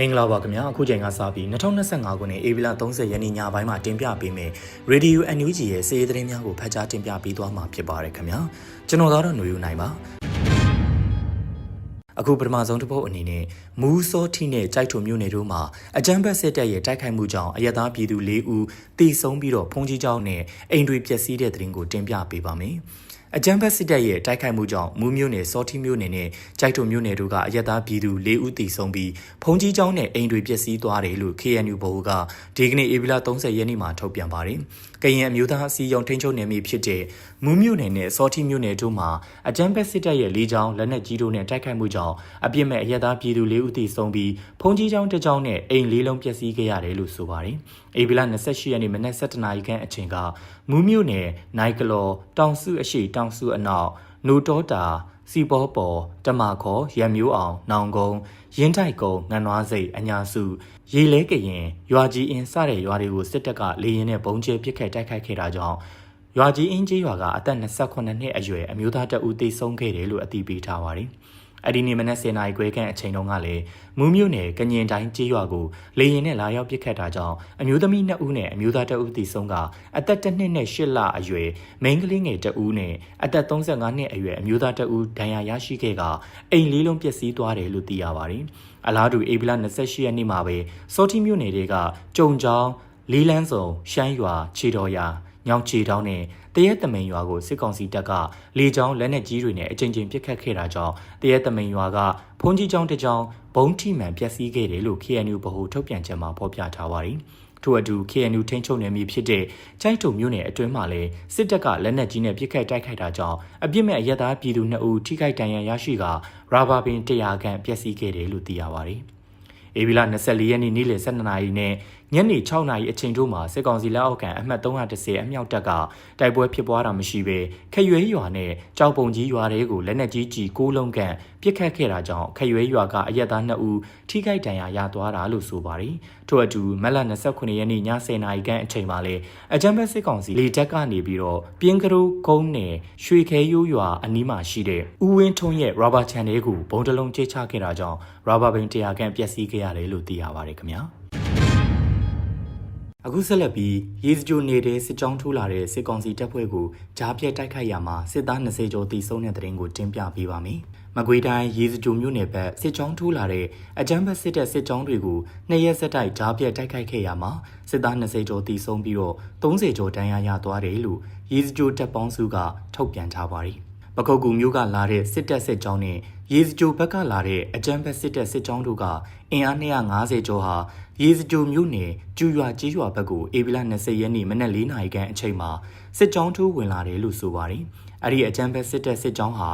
မင်္ဂလာပါခင်ဗျာအခုချိန်ကစပြီး2025ခုနှစ်ဧပြီလ30ရက်နေ့ညပိုင်းမှာတင်ပြပေးမယ် Radio NUG ရဲ့စီးရီးသတင်းများကိုဖတ်ကြားတင်ပြပေးသွားမှာဖြစ်ပါတယ်ခင်ဗျာကျွန်တော်ကတော့ຫນွေယူနိုင်ပါအခုပထမဆုံးတစ်ပုတ်အနေနဲ့မူးစောထိနဲ့ကြိုက်ထုံမြို့နယ်တို့မှာအကြမ်းဖက်စစ်တပ်ရဲ့တိုက်ခိုက်မှုကြောင့်အရက်သားပြည်သူ၄ဦးတိဆုံးပြီးတော့ဖုန်ကြီးကျောင်းနဲ့အိမ်တွေပျက်စီးတဲ့တဲ့ရင်ကိုတင်ပြပေးပါမယ် အကြမ်းဖက်စစ်တပ်ရဲ့တိုက်ခိုက်မှုကြောင့်မူးမြို့နယ်စောတိမြို့နယ်နဲ့ကြိုက်ထုံမြို့နယ်တို့ကအရက်သားပြည်သူ၄ဦးတိဆုံးပြီးဖုန်ကြီးကျောင်းနဲ့အိမ်တွေပျက်စီးသွားတယ်လို့ KNU ဘိုကဒီကနေ့ဧပြီလ30ရက်နေ့မှာထုတ်ပြန်ပါတယ်။ကရင်အမျိုးသားအစည်းအရုံးထိန်းချုပ်နယ်မြေဖြစ်တဲ့မူးမြို့နယ်နဲ့စောတိမြို့နယ်တို့မှာအကြမ်းဖက်စစ်တပ်ရဲ့လေးချောင်းလက်နက်ကြီးတို့နဲ့တိုက်ခိုက်မှုကြောင့်အပြစ်မဲ့အရက်သားပြည်သူ၄ဦးတိဆုံးပြီးဖုန်ကြီးကျောင်းတစ်ကျောင်းနဲ့အိမ်လေးလုံးပျက်စီးခဲ့ရတယ်လို့ဆိုပါတယ်။ ဧပြီလ28ရက်နေ့မနက်7:00နာရီခန့်အချိန်ကမူးမြို့နယ်နိုင်ကလော်တောင်စုအရှိတောင်စုအနောက်နူတောတာစီပေါ်ပေါ်တမခေါ်ရံမျိုးအောင် နောင်ကုန်းရင်းတိုက်ကုန်းငန်နွားစိတ်အညာစု ရေလဲကရင်ရွာကြီးအင်းစတဲ့ရွာတွေကိုစစ်တပ်ကလေရင်နဲ့ဘုံကျဲပစ်ခတ်တိုက်ခိုက်ခဲ့တာကြောင့်ရွာကြီးအင်းကြီးရွာကအသက်28နှစ်အရွယ်အမျိုးသားတအူသေဆုံးခဲ့တယ်လို့အသိပေးထားပါတယ်။ အဲ့ဒီနေ့မနက်10:00နာရီခွဲခန့်အချိန်တုန်းကလည်းမူးမြို့နယ်ကညင်တိုင်းကျေးရွာကိုလေရင်နဲ့လာရောက်ပစ်ခတ်တာကြောင့်အမျိုးသမီး2ဦးနဲ့အမျိုးသား2ဦးသေဆုံးကအသက်1နှစ်နဲ့8လအရွယ်မိန်းကလေးငယ်2ဦးနဲ့အသက်35နှစ်အရွယ်အမျိုးသား2ဦးဒဏ်ရာရရှိခဲ့ကအိမ်လေးလုံးပျက်စီးသွားတယ်လို့သိရပါတယ်။အလားတူဧပြီလ28ရက်နေ့မှာပဲစောတိမြို့နယ်တွေကကြုံချောင်းလေးလန်းစုံရှမ်းရွာခြေတော်ရွာ ညောင်ချီတောင်းနဲ့တရဲတမိန်ရွာကိုစစ်ကောင်စီတပ်ကလေကြောင်းလက်နက်ကြီးတွေနဲ့အကြိမ်ကြိမ်ပစ်ခတ်ခဲ့တာကြောင့်တရဲတမိန်ရွာကဖုန်ကြီးကျောင်းတစ်ကျောင်းဘုံထိမှန်ပျက်စီးခဲ့တယ်လို့ KNU ဗဟိုထုတ်ပြန်ချက်မှာဖော်ပြထားပါတယ်။ထို့အတူ KNU ထိန်းချုပ်နယ်မြေဖြစ်တဲ့ကျိုက်ထုံမြို့နယ်အတွင်းမှာလည်းစစ်တပ်ကလက်နက်ကြီးနဲ့ပစ်ခတ်တိုက်ခိုက်တာကြောင့်အပြစ်မဲ့အရက်သားပြည်သူ2ဦးထိခိုက်ဒဏ်ရာရရှိကရာဘာပင်100ခန့်ပျက်စီးခဲ့တယ်လို့သိရပါတယ်။ဧပြီလ24ရက်နေ့နေ့လယ်12နာရီနဲ့ ညနေ6နာရီအချိန်တို့မှာစစ်ကောင်စီလက်အောက်ခံအမှတ်330အမြောက်တပ်ကတိုက်ပွဲဖြစ်ပွားတာမရှိဘဲခရွဲရွာနဲ့ကြောက်ပုံကြီးရွာတွေကိုလက်နက်ကြီးကြီး၉လုံးခန့်ပစ်ခတ်ခဲ့တာကြောင့်ခရွဲရွာကအရက်သား2ဦးထိခိုက်ဒဏ်ရာရသွားတာလို့ဆိုပါတယ်။ထို့အတူမက်လ29ရက်နေ့ည10နာရီခန့်အချိန်မှာလည်းအကြမ်းဖက်စစ်ကောင်စီလေတပ်ကနေပြီးတော့ပြင်းကရိုးကုန်းနယ်ရွှေခဲရိုးရွာအနီးမှာရှိတဲ့ဥဝင်းထုံးရဲ့ rubber channel ကိုဘုံတလုံးချိတ်ချခဲ့တာကြောင့် rubber ဘိန်း100ခန့်ပျက်စီးခဲ့ရတယ်လို့သိရပါတယ်ခင်ဗျာ။ အခုဆက်လက်ပြီးရေစကြိုနေတဲ့စစ်ကြောင်းထိုးလာတဲ့စစ်ကောင်စီတပ်ဖွဲ့ကိုကြားပြတ်တိုက်ခိုက်ရမှာစစ်သား20ကျော်တိစုံတဲ့တဲ့ရင်ကိုတင်ပြပေးပါမယ်။မကွေးတိုင်းရေစကြိုမြို့နယ်ဘက်စစ်ကြောင်းထိုးလာတဲ့အကြမ်းဖက်စစ်တပ်စစ်ကြောင်းတွေကိုနှစ်ရက်ဆက်တိုက်ကြားပြတ်တိုက်ခိုက်ခဲ့ရမှာစစ်သား20ကျော်တိစုံပြီးတော့30ကျော်ဒဏ်ရာရသွားတယ်လို့ရေစကြိုတပ်ပေါင်းစုကထုတ်ပြန်ထားပါတယ်။ ပခုတ်ကူမျိုးကလာတဲ့စစ်တပ်စစ်ကြောင်းနဲ့ရေစကြိုဘက်ကလာတဲ့အကြမ်းဖက်စစ်တပ်စစ်ကြောင်းတို့ကအင်အား250ကျော်ဟာရေစကြိုမြို့နယ်ကျူရွာကြီးရွာဘက်ကိုဧပြီလ20ရက်နေ့မနက်4နာရီခန့်အချိန်မှာစစ်ကြောင်းထိုးဝင်လာတယ်လို့ဆိုပါတယ်။အဲ့ဒီအကြမ်းဖက်စစ်တပ်စစ်ကြောင်းဟာ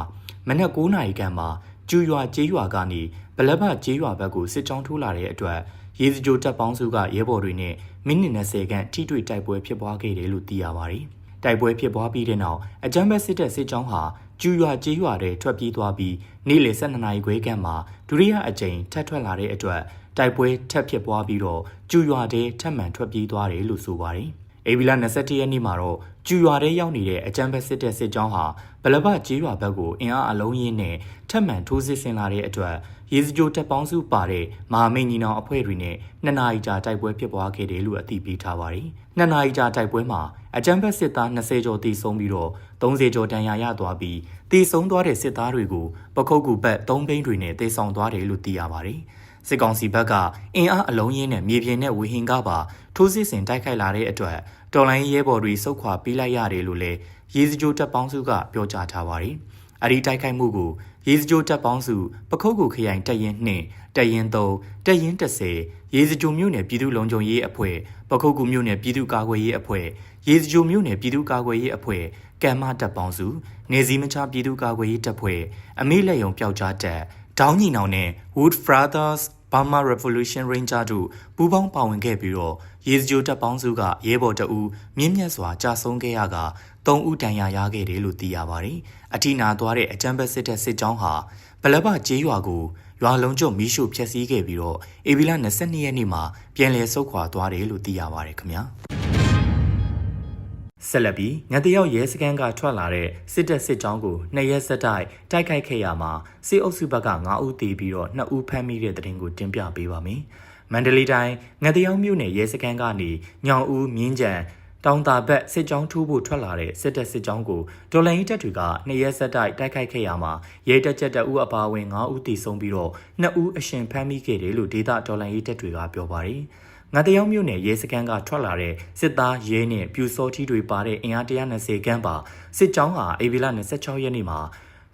မနက်9နာရီခန့်မှာကျူရွာကြီးရွာကနေဗလက်ဘကြီးရွာဘက်ကိုစစ်ကြောင်းထိုးလာတဲ့အတွက်ရေစကြိုတပ်ပေါင်းစုကရဲဘော်တွေနဲ့မိနစ်20ခန့်ထိတွေ့တိုက်ပွဲဖြစ်ပွားခဲ့တယ်လို့သိရပါတယ်။ တိုက်ပွဲဖြစ်ပွားပြီးတဲ့နောက်အကြမ်းဖက်စစ်တပ်စစ်ကြောင်းဟာကျူရွာကြေးရွာတွေထွက်ပြေးသွားပြီးနေ့လယ်12နာရီခွဲခန့်မှာဒုတိယအကြိမ်ထပ်ထွက်လာတဲ့အတွက်တိုက်ပွဲထပ်ဖြစ်ပွားပြီးတော့ကျူရွာတွေထပ်မံထွက်ပြေးသွားတယ်လို့ဆိုပါတယ်။ အေဗီလာ27ရက်နေ့မှာတော့ကျူရွာထဲရောက်နေတဲ့အကြမ်းဖက်စစ်တပ်စစ်ကြောင်းဟာဗလဘကျေးရွာဘက်ကိုအင်အားအလုံးရင်းနဲ့ထပ်မံထိုးစစ်ဆင်လာတဲ့အတွက်ရေစကြိုတပ်ပေါင်းစုပါတဲ့မဟာမိတ်ညီနောင်အဖွဲ့တွေနဲ့နှစ်နာရီကြာတိုက်ပွဲဖြစ်ပွားခဲ့တယ်လို့အသိပေးထားပါတယ်။နှစ်နာရီကြာတိုက်ပွဲမှာအကြမ်းဖက်စစ်သား20ကျော်တေဆုံးပြီးတော့30ကျော်ဒဏ်ရာရသွားပြီးတေဆုံးသွားတဲ့စစ်သားတွေကိုပခုတ်ကူဘက်3ဘိန်းတွေနဲ့တေဆောင်သွားတယ်လို့သိရပါတယ်။စစ်ကောင်စီဘက်ကအင်အားအလုံးရင်းနဲ့မြေပြင်နဲ့ဝေဟင်ကပါထိုးစစ်ဆင်တိုက်ခိုက်လာတဲ့အတွက် တော်လိုင်းရဲဘော်တွေစုခွာပေးလိုက်ရတယ်လို့လည်းရေစကြိုတပ်ပေါင်းစုကပြောကြားထားပါတယ်။အဲဒီတိုက်ခိုက်မှုကိုရေစကြိုတပ်ပေါင်းစုပခုတ်ကူခရိုင်တပ်ရင်း2တပ်ရင်း3တပ်ရင်း10ရေစကြိုမြို့နယ်ပြည်သူ့လုံခြုံရေးအဖွဲ့ပခုတ်ကူမြို့နယ်ပြည်သူ့ကာကွယ်ရေးအဖွဲ့ရေစကြိုမြို့နယ်ပြည်သူ့ကာကွယ်ရေးအဖွဲ့ကံမတပ်ပေါင်းစုနေစည်းမချပြည်သူ့ကာကွယ်ရေးတပ်ဖွဲ့အမေလက်ယုံပျောက်ကြားတပ် ဒေါင်းညီနောင်နဲ့ Wood Brothers Burma Revolution Ranger တို့ပူးပေါင်းပါဝင်ခဲ့ပြီးတော့ရေစကြိုတပ်ပေါင်းစုကရဲဘော်တအူးမြင့်မြတ်စွာကြာဆုံးခဲ့ရက၃ဦးတန်ရာရခဲ့တယ်လို့သိရပါတယ်။အထိနာသွားတဲ့အကြမ်းဖက်စစ်တပ်စစ်ကြောင်းဟာဗလဘကျေးရွာကိုရွာလုံးကျွတ်မီးရှို့ဖျက်ဆီးခဲ့ပြီးတော့အေဗီလာ22ရက်နေ့မှာပြန်လည်ဆုတ်ခွာသွားတယ်လို့သိရပါတယ်ခင်ဗျာ။ ဆက်လက်ပြီးငတရောက်ရဲစခန်းကထွက်လာတဲ့စစ်တပ်စစ်ကြောင်းကိုနှစ်ရက်ဆက်တိုက်တိုက်ခိုက်ခဲ့ရမှာစစ်အုပ်စုဘက်က9ဦးသေပြီးတော့2ဦးဖမ်းမိတဲ့တဲ့တင်ကိုတင်ပြပေးပါမယ်။မန္တလေးတိုင်းငတရောက်မြို့နယ်ရဲစခန်းကနေညောင်ဦးမြင်းကြံတောင်တာဘက်စစ်ကြောင်းထိုးဖို့ထွက်လာတဲ့စစ်တပ်စစ်ကြောင်းကိုဒေါ်လာရင်တပ်တွေကနှစ်ရက်ဆက်တိုက်တိုက်ခိုက်ခဲ့ရမှာရဲတပ်ချက်တပ်ဦးအပါအဝင်9ဦးသေဆုံးပြီးတော့2ဦးအရှင်ဖမ်းမိခဲ့တယ်လို့ဒေသဒေါ်လာရင်တပ်တွေကပြောပါတယ်။ ငါတယောက်မြို့နယ်ရဲစခန်းကထွက်လာတဲ့စစ်သားရဲနဲ့ပြူစောထီတွေပါတဲ့အင်အား120ခန်းပါစစ်ကြောင်းဟာအေဗီလာ26ရက်နေ့မှာ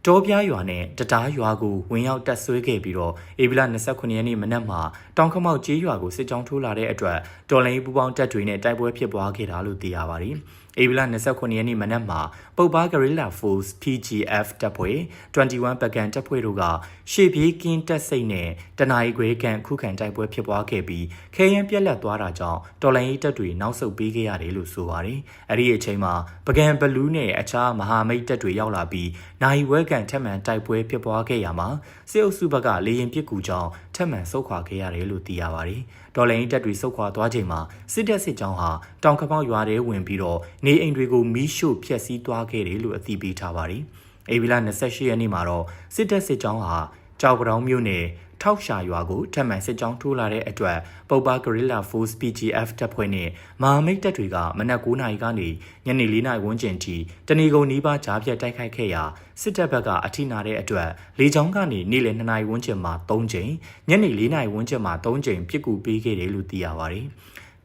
တောပြားရွာနဲ့တတားရွာကိုဝင်ရောက်တက်ဆွဲခဲ့ပြီးတော့အေဗီလာ29ရက်နေ့မနက်မှာတောင်ခမောက်ကျေးရွာကိုစစ်ကြောင်းထိုးလာတဲ့အတွက်တော်လိုင်းပူပေါင်းတပ်တွေနဲ့တိုက်ပွဲဖြစ်ပွားခဲ့တာလို့သိရပါတယ်။ ဧပြီလ29ရက်နေ့မနက်မှာပုပ်ပါ Guerrilla Force PGF တပ်ဖွဲ့21ပကံတပ်ဖွဲ့တို့ကရှေ့ပြေးကင်းတက်စိတ်နဲ့တနအီခွေကန်ခုခံတိုက်ပွဲဖြစ်ပွားခဲ့ပြီးခဲယမ်းပြက်လက်သွားတာကြောင့်တော်လိုင်းရေးတပ်တွေနောက်ဆုတ်ပေးခဲ့ရတယ်လို့ဆိုပါတယ်။အဲ့ဒီအချိန်မှာပကံဘလူးနဲ့အခြားမဟာမိတ်တပ်တွေရောက်လာပြီးနိုင်ဝဲကန်ထက်မှန်တိုက်ပွဲဖြစ်ပွားခဲ့ရမှာစစ်အုပ်စုဘက်ကလေရင်ပစ်ကူကြောင့်ထက်မှန်ဆုတ်ခွာခဲ့ရတယ်လို့သိရပါတယ်။တော်လိုင်းတပ်တွေဆုတ်ခွာသွားချိန်မှာစစ်တပ်စစ်ကြောင်းဟာတောင်ခမောက်ရွာထဲဝင်ပြီးတော့နေအိမ်တွေကိုမီးရှို့ဖျက်ဆီးသွားခဲ့တယ်လို့အသိပေးထားပါတယ်။အေဗီလာ28ရက်နေ့မှာတော့စစ်တပ်စစ်ကြောင်းဟာကြောက်ပတောင်းမြို့နယ် ထောက်ရှာရွာကိုထပ်မံစစ်ကြောင်းထိုးလာတဲ့အတွက်ပုပ္ပါ Guerrilla Force PGF တပ်ဖွဲ့နဲ့မဟာမိတ်တပ်တွေကမနက်9:00နာရီကနေညနေ4:00နာရီဝန်းကျင်ထိတနေကုန်နီးပါးကြားပြတ်တိုက်ခိုက်ခဲ့ရာစစ်တပ်ဘက်ကအထိနာတဲ့အတွက်လေကြောင်းကနေနေ့လယ်2:00နာရီဝန်းကျင်မှာ3ကြိမ်ညနေ4:00နာရီဝန်းကျင်မှာ3ကြိမ်ပစ်ကူပေးခဲ့တယ်လို့သိရပါတယ်။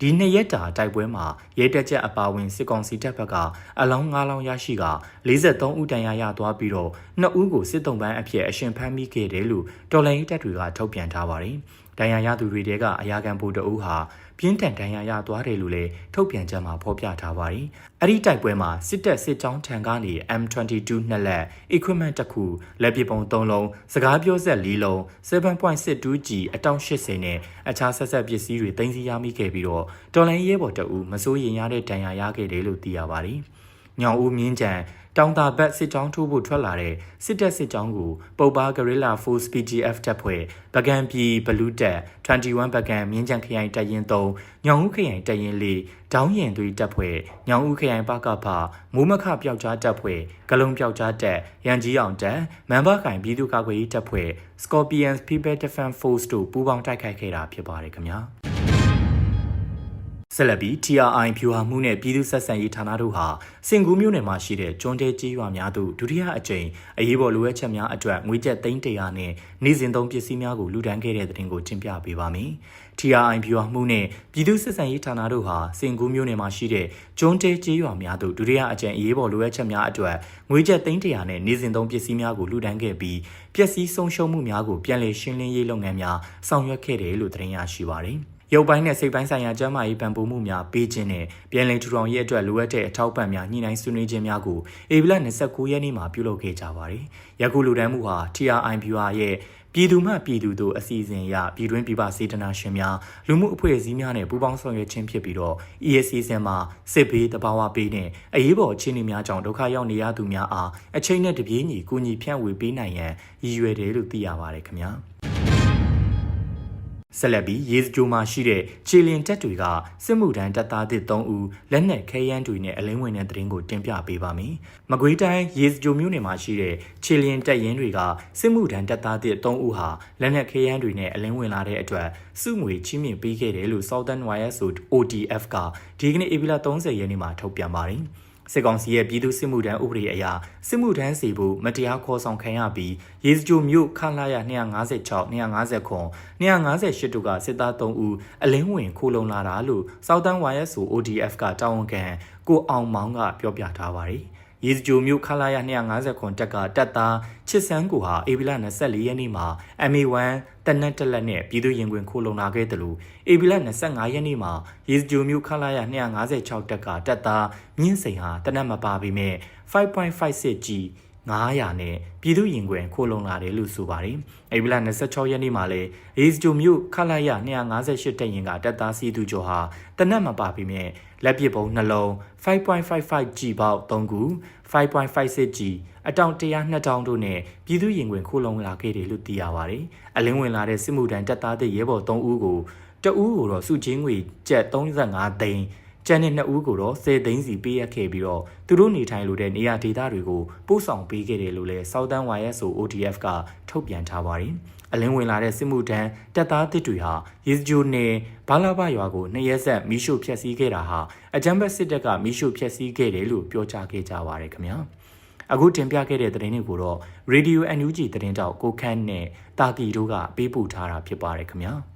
ဒီနှစ်ရက်တာတိုက်ပွဲမှာရဲတက်ချက်အပါဝင်စစ်ကောင်စီတပ်ဘက်ကအလောင်း9လောင်းရရှိက43ဦးတန်ရာရသွားပြီးတော့2ဦးကိုစစ်တုံးပန်းအဖြစ်အရှင်ဖမ်းမိခဲ့တယ်လို့တော်လိုင်းတပ်တွေကထုတ်ပြန်ထားပါတယ်။ တန်ရာရသူတွေတဲကအရာခံဗိုလ်တအုပ်ဟာပြင်းထန်ဒဏ်ရာရသွားတယ်လို့လည်းထုတ်ပြန်ချက်မှာဖော်ပြထားပါတယ်။အဲ့ဒီတိုက်ပွဲမှာစစ်တပ်စစ်ကြောင်းထံကနေ M22 နှစ်လက် equipment တစ်ခုလက်ပစ်ပုံ3လုံးစကားပြောဆက်4လုံး 7.62G အတောင့်80နဲ့အခြားဆက်ဆက်ပစ္စည်းတွေတင်စီရမိခဲ့ပြီးတော့တော်လိုင်းရဲဘော်တအူမစိုးရင်ရတဲ့ဒဏ်ရာရခဲ့တယ်လို့သိရပါတယ်။ ညောင်ဦးမြင်းကြံတောင်တာဘက်စစ်ကြောင်းထိုးဖို့ထွက်လာတဲ့စစ်တပ်စစ်ကြောင်းကိုပုပ်ပါ Guerrilla Force PGF တပ်ဖွဲ့ပကံပြည်ဘလူးတက်21ပကံမြင်းကြံခရိုင်တပ်ရင်း3ညောင်ဦးခရိုင်တပ်ရင်း4ဒေါင်းရင်သွေးတပ်ဖွဲ့ညောင်ဦးခရိုင်ပကဖမိုးမခပျောက်ကြားတပ်ဖွဲ့ကလုံပျောက်ကြားတပ်ရန်ကြီးအောင်တပ်မန်ဘခိုင်ပြည်သူ့ကာကွယ်ရေးတပ်ဖွဲ့ Scorpions People Defense Force တို့ပူးပေါင်းတိုက်ခိုက်ခဲ့တာဖြစ်ပါတယ်ခင်ဗျာ ဆက်လက်ပြီး TRI ဖြူဟာမှုနဲ့ပြည်သူ့ဆက်ဆံရေးဌာနတို့ဟာစင်ကူးမြို့နယ်မှာရှိတဲ့ကျွန်းတဲကြီးရွာများသို့ဒုတိယအကြိမ်အရေးပေါ်လိုအပ်ချက်များအတွက်ငွေကျပ်သိန်းတရာနဲ့နေ့စဉ်သုံးပစ္စည်းများကိုလူဒန်းခဲ့တဲ့တဲ့တင်ကိုတင်ပြပေးပါမယ်။ TRI ဖြူဟာမှုနဲ့ပြည်သူ့ဆက်ဆံရေးဌာနတို့ဟာစင်ကူးမြို့နယ်မှာရှိတဲ့ကျွန်းတဲကြီးရွာများသို့ဒုတိယအကြိမ်အရေးပေါ်လိုအပ်ချက်များအတွက်ငွေကျပ်သိန်းတရာနဲ့နေ့စဉ်သုံးပစ္စည်းများကိုလူဒန်းခဲ့ပြီးပျက်စီးဆုံးရှုံးမှုများကိုပြန်လည်ရှင်းလင်းရေးလုပ်ငန်းများဆောင်ရွက်ခဲ့တယ်လို့သတင်းရရှိပါရယ်။ ရုပ်ပိုင်းနဲ့စိတ်ပိုင်းဆိုင်ရာကျန်းမာရေးပံ့ပိုးမှုများပေးခြင်းနဲ့ပြည်လည်ထူထောင်ရေးအတွက်လိုအပ်တဲ့အထောက်ပံ့များညှိနှိုင်းဆွေးနွေးခြင်းများကိုဧပြီလ29ရက်နေ့မှာပြုလုပ်ခဲ့ကြပါတယ်။ယခုလူတန်းမှုဟာ TRI Viewer ရဲ့ပြည်သူမှပြည်သူတို့အစီအစဉ်အရပြည်တွင်းပြည်ပစေတနာရှင်များလူမှုအဖွဲ့အစည်းများနဲ့ပူးပေါင်းဆောင်ရွက်ခြင်းဖြစ်ပြီးတော့ ESC ဆင်မှာစစ်ဘေးတဘာဝပေးနဲ့အရေးပေါ်အခြေအနေများကြောင့်ဒုက္ခရောက်နေရသူများအားအချိန်နဲ့တပြေးညီကူညီဖြန့်ဝေပေးနိုင်ရန်ရည်ရွယ်တယ်လို့သိရပါတယ်ခင်ဗျာ။ ဆက်လက်ပြီးရေစကြိုမှာရှိတဲ့ခြေလင်တက်တွေကစစ်မှုထမ်းတပ်သားသစ်3ဦးလက်နက်ခဲယမ်းတွေနဲ့အလင်းဝင်တဲ့သတင်းကိုတင်ပြပေးပါမယ်။မကွေးတိုင်းရေစကြိုမြို့နယ်မှာရှိတဲ့ခြေလင်တက်ရင်တွေကစစ်မှုထမ်းတပ်သားသစ်3ဦးဟာလက်နက်ခဲယမ်းတွေနဲ့အလင်းဝင်လာတဲ့အတွက်စုငွေချင်းမြင့်ပေးခဲ့တယ်လို့ Southern Wires OTF ကဒီကနေ့ဧပြီလ30ရက်နေ့မှာထုတ်ပြန်ပါတယ်။ စစ်ကောင်စီရဲ့ပြည်သူစစ်မှုထမ်းဥပဒေအရစစ်မှုထမ်းစီဖို့မတရားခေါ်ဆောင်ခံရပြီးရေစကြိုမြို့ခလာရ256 250ခွန်258တို့ကစစ်သား3ဦးအလင်းဝင်ခိုးလုံလာတာလို့ Southern YSO ODF ကတာဝန်ခံကိုအောင်မောင်ကပြောပြထားပါတယ်။ ရေစကြိုမြို့ခလာရ250ခွန်တက်ကတက်သားချစ်စန်းကိုဟာအေဗီလာ24ရက်နေ့မှာ MA1 တနက်တက်လက်နဲ့ပြည်သူရင်ခွင်ခိုးလုံလာခဲ့တယ်လို့အေဗီလာ25ရက်နေ့မှာရေစကြိုမြို့ခလာရ256တက်ကတက်သားမြင့်စိန်ဟာတနက်မပါပေမဲ့ 5.56G 900နဲ့ပြည်သူရင်ခွင်ခိုးလုံလာတယ်လို့ဆိုပါတယ်။အေဗီလာ26ရက်နေ့မှာလဲအေစဂျိုမြို့ခလာရ258တက်ရင်ကတပ်သားစီသူကျော်ဟာတနက်မပါပေမဲ့လက်ပစ်ပုံနှလုံး 5.55G ပေါက်3ခု 5.56G အတောင်100 2000တို့နဲ့ပြည်သူရင်ခွင်ခိုးလုံလာခဲ့တယ်လို့သိရပါတယ်။အလင်းဝင်လာတဲ့စစ်မှုထမ်းတပ်သားတွေရဲဘော်3ဦးကိုတဦးကိုတော့စုချင်းငွေကျပ်35သိန်း ကျန်တဲ့နှစ်ဦးကိုတော့10သိန်းစီပေးအပ်ခဲ့ပြီးတော့သူတို့နေထိုင်လိုတဲ့နေရာဒေသတွေကိုပို့ဆောင်ပေးခဲ့တယ်လို့လည်း Southern YSO OTF ကထုတ်ပြန်ထားပါတယ်။အလင်းဝင်လာတဲ့စစ်မှုထမ်းတပ်သားတစ်တွေဟာရေစကြိုနယ်ဘာလာဘရွာကိုနှစ်ရက်ဆက်မီးရှို့ဖျက်ဆီးခဲ့တာဟာအကြမ်းဖက်စစ်တပ်ကမီးရှို့ဖျက်ဆီးခဲ့တယ်လို့ပြောကြားခဲ့ကြပါရယ်ခင်ဗျာ။အခုတင်ပြခဲ့တဲ့သတင်းတွေကိုတော့ Radio NUG သတင်းတောက်ကိုခန့်နဲ့တာကီတို့ကပေးပို့ထားတာဖြစ်ပါတယ်ခင်ဗျာ။